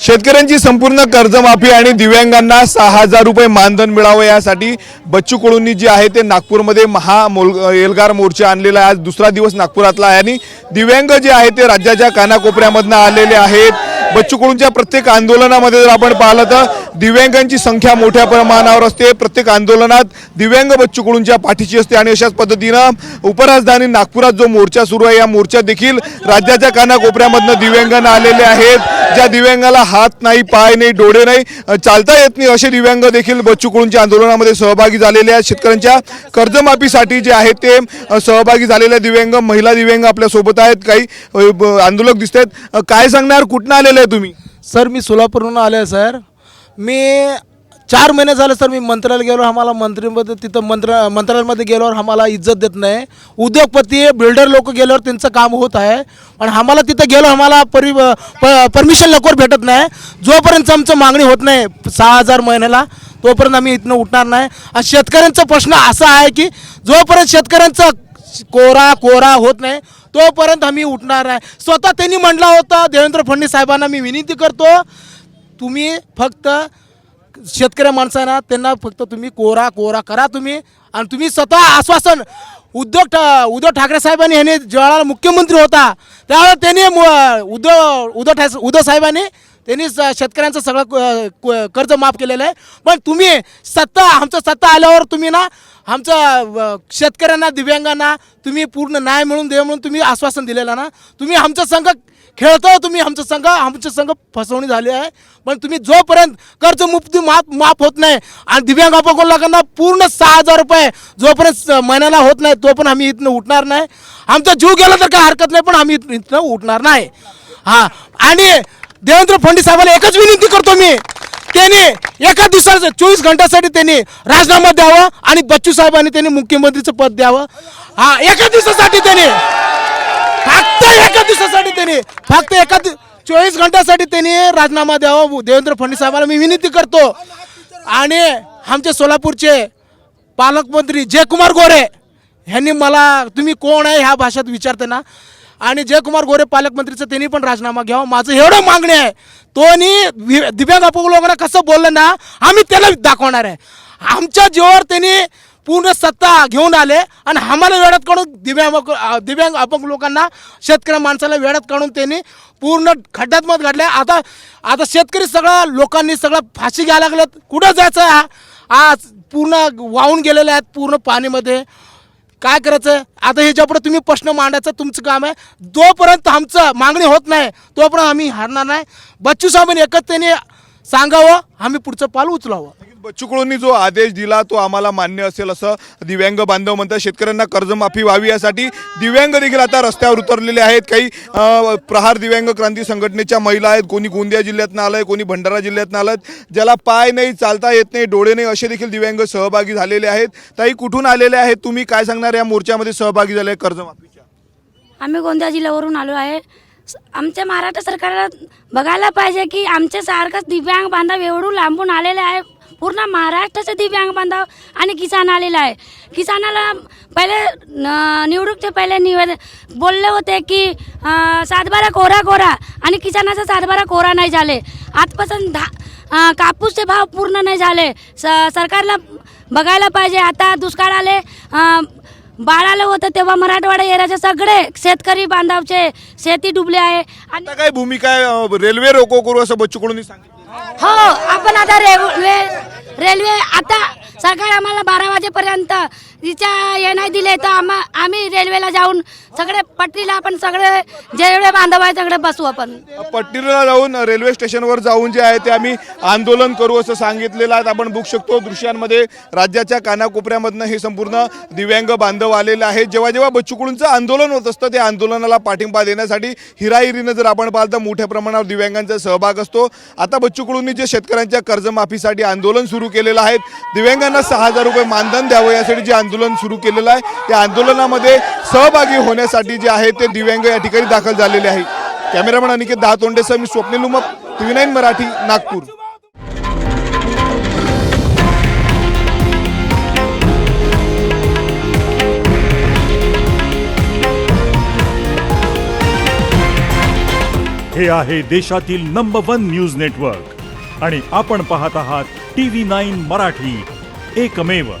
शेतकऱ्यांची संपूर्ण कर्जमाफी आणि दिव्यांगांना सहा हजार रुपये मानधन मिळावं यासाठी बच्चू कडूंनी जे आहे ते नागपूरमध्ये महा मोल एल्गार मोर्चा आणलेला आहे. आज दुसरा दिवस नागपुरातला आहे. आणि दिव्यांग जे आहे ते राज्याच्या कानाकोपऱ्यामधनं आलेले आहेत. बच्चू कडूंच्या प्रत्येक आंदोलनामध्ये जर आपण पाहिलं तर दिव्यांगांची संख्या मोठ्या प्रमाणावर असते. प्रत्येक आंदोलनात दिव्यांग बच्चू कडूंच्या पाठीची असते आणि अशाच पद्धतीनं उपराजधानी नागपुरात जो मोर्चा सुरू आहे या मोर्चा देखील राज्याच्या कानाकोपऱ्यामधनं दिव्यांगांना आलेले आहेत. ज्या दिव्यांगाला हात नाही पाय नाही डोळे नाही चालता येत नाही असे दिव्यांग देखील बच्चू कडूंच्या आंदोलनामध्ये सहभागी झालेले आहेत. शेतकऱ्यांच्या कर्जमाफीसाठी जे आहेत ते सहभागी झालेल्या दिव्यांग महिला दिव्यांग आपल्यासोबत आहेत. काही आंदोलक दिसत आहेत. काय सांगणार? कुठनं आलेले आहे तुम्ही? सर मी सोलापूरहून आलो आहे सर. मी चार महिने झाले सर मी मंत्रालय गेलो. आम्हाला मंत्रीमध्ये तिथं मंत्र मंत्रालयामध्ये गेल्यावर आम्हाला इज्जत देत नाही. उद्योगपती बिल्डर लोक गेल्यावर त्यांचं काम होत आहे. पण आम्हाला तिथं गेलो आम्हाला परि परमिशन लवकर भेटत नाही. जोपर्यंत आमचं मागणी होत नाही सहा हजार महिन्याला तोपर्यंत आम्ही इथनं उठणार नाही. आणि शेतकऱ्यांचा प्रश्न असा आहे की जोपर्यंत शेतकऱ्यांचं कोरा कोरा होत नाही. तोपर्यंत आम्ही उठणार नाही. स्वतः त्यांनी म्हटलं होतं देवेंद्र फडणवीस साहेबांना मी विनंती करतो तुम्ही फक्त शेतकऱ्या माणसांना त्यांना फक्त तुम्ही कोरा कोरा करा तुम्ही. आणि तुम्ही स्वतः आश्वासन उद्धव ठा उद्धव ठाकरे साहेबांनी ह्याने ज्यावेळेला मुख्यमंत्री होता. त्यावेळेला त्यांनी मु- उद्धव उद्धव ठास उद्धव साहेबांनी त्यांनी स- शेतकऱ्यांचं सगळं क- क- कर्ज माफ केलेलं आहे. पण तुम्ही सत्ता आमचं सत्ता आल्यावर तुम्ही ना आमचं शेतकऱ्यांना दिव्यांगांना तुम्ही पूर्ण न्याय मिळून दे म्हणून तुम्ही आश्वासन दिलेलं ना तुम्ही आमचं संघ खेळतो तुम्ही आमचं संघ आमचं संघ फसवणी झाली आहे. पण तुम्ही जोपर्यंत कर्जमुक्ती माफ माफ होत नाही आणि दिव्यांग अपंग लोकांना पूर्ण सहा हजार रुपये जोपर्यंत महिन्याला होत नाही तो पण आम्ही इथनं उठणार नाही. आमचा जीव गेला तर काय हरकत नाही पण आम्ही इथनं उठणार नाही. हां. आणि देवेंद्र फडणवीस साहेबाला एकच विनंती करतो मी त्यांनी एका दिवसाचं चोवीस घंट्यासाठी त्यांनी राजीनामा द्यावं आणि बच्चू साहेबांनी त्यांनी मुख्यमंत्रीचं पद द्यावं. हा एका दिवसासाठी त्यांनी फक्त एका दिवसासाठी त्यांनी फक्त एका चोवीस घंट्यासाठी त्यांनी राजीनामा द्यावा. देवेंद्र फडणवीस साहेबाला मी विनंती करतो. आणि आमचे सोलापूरचे पालकमंत्री जयकुमार गोरे ह्यांनी मला तुम्ही कोण आहे ह्या भाषेत विचारते ना आणि जयकुमार गोरे पालकमंत्रीचं त्यांनी पण राजीनामा घ्यावा. माझं एवढं मागणी आहे. तोनी दिव्यांग अपंग लोकांना कसं बोललं ना आम्ही त्याला दाखवणार आहे. आमच्या जीवावर त्यांनी पूर्ण सत्ता घेऊन आले आणि आम्हाला वेळात काढून दिव्यांग दिव्यांग अपंग लोकांना शेतकऱ्या माणसाला वेळात काढून त्यांनी पूर्ण खड्ड्यात मत घडले आता आता शेतकरी सगळं लोकांनी सगळं फाशी घ्यायला लागलं कुठं जायचं आज पूर्ण वाहून गेलेले आहेत पूर्ण पाणीमध्ये. काय करायचं? आता ह्याच्यापुढे तुम्ही प्रश्न मांडायचं तुमचं काम आहे. जोपर्यंत आमचं मागणी होत नाही तोपर्यंत आम्ही हरणार नाही. बच्चू साहेबांनी एकत्रेने सांगावं आम्ही पुढचं पाल उचलावं. बच्चू कडूंनी जो आदेश दिला तो आम्हाला मान्य असेल असं दिव्यांग बांधव म्हणतात. शेतकऱ्यांना कर्जमाफी व्हावी यासाठी दिव्यांग देखील आता रस्त्यावर उतरलेले आहेत. काही प्रहार दिव्यांग क्रांती संघटनेच्या महिला आहेत. कोणी गोंदिया जिल्ह्यातनं आलंय कोणी भंडारा जिल्ह्यातनं आलं ज्याला पाय नाही चालता येत नाही डोळे नाही असे देखील दिव्यांग सहभागी झालेले आहेत. ताई कुठून आलेले आहेत? तुम्ही काय सांगणार? या मोर्चामध्ये सहभागी झाले कर्जमाफीच्या. आम्ही गोंदिया जिल्ह्यावरून आलो आहे. आमच्या महाराष्ट्र सरकारला बघायला पाहिजे की आमच्या सारखं दिव्यांग बांधव एवढं लांबून आलेले आहे. पूर्ण महाराष्ट्राचे दिव्यांग बांधव आणि किसान आलेला आहे. किसानाला पहिले न- पहिले निवेद बोलले होते की सातबारा कोरा कोरा आणि किसानाचा सातबारा कोरा नाही झाले. आजपासून धा कापूसचे भाव पूर्ण नाही झाले. स सरकारला बघायला पाहिजे. आता दुष्काळ आले अं, बाळ आलं होतं तेव्हा मराठवाडा एरियाचे सगळे शेतकरी बांधवचे शेती डुबले आहे. आणि आता काय भूमिका आहे? अ, रेल्वे रोको करू असं बच्चू कडूंनी सांगितलं. हो आपण आता रेल्वे रेल्वे आता सरकार आम्हाला बारा वाजेपर्यंत तिच्या हे नाही दिले तर आम्हा आम्ही रेल्वेला जाऊन सगळे पटरीला आपण सगळे जेवढे बांधव आहे सगळे बसू आपण. पट्टीला जाऊन रेल्वे स्टेशनवर जाऊन जे आहे ते आम्ही आंदोलन करू असं सांगितलेलं आहे. आपण बघू शकतो दृश्यांमध्ये राज्याच्या कानाकोपऱ्यामधनं हे संपूर्ण दिव्यांग बांधव आलेले आहेत. जेव्हा जेव्हा बच्चूकडूंचं आंदोलन होत असतं त्या आंदोलनाला पाठिंबा देण्यासाठी हिराहिरीनं जर आपण पाहिलं तर मोठ्या प्रमाणावर दिव्यांगांचा सहभाग असतो. आता बच्चूकडूंनी जे शेतकऱ्यांच्या कर्जमाफीसाठी आंदोलन सुरू केलेलं आहे दिव्यांगांना सहा हजार रुपये मानधन द्यावं यासाठी जे आंदोलन सुरू केलेलं आहे. त्या आंदोलनामध्ये सहभागी होण्यासाठी जे आहे ते दिव्यांग या ठिकाणी दाखल झालेले आहे. कॅमेरामॅन अनिकेत दहा तोंडेसह मी स्वप्नील उमप टीव्ही नाईन मराठी नागपूर. हे आहे देशातील नंबर वन न्यूज नेटवर्क आणि आपण पाहत आहात टी व्ही नाईन मराठी. एकमेव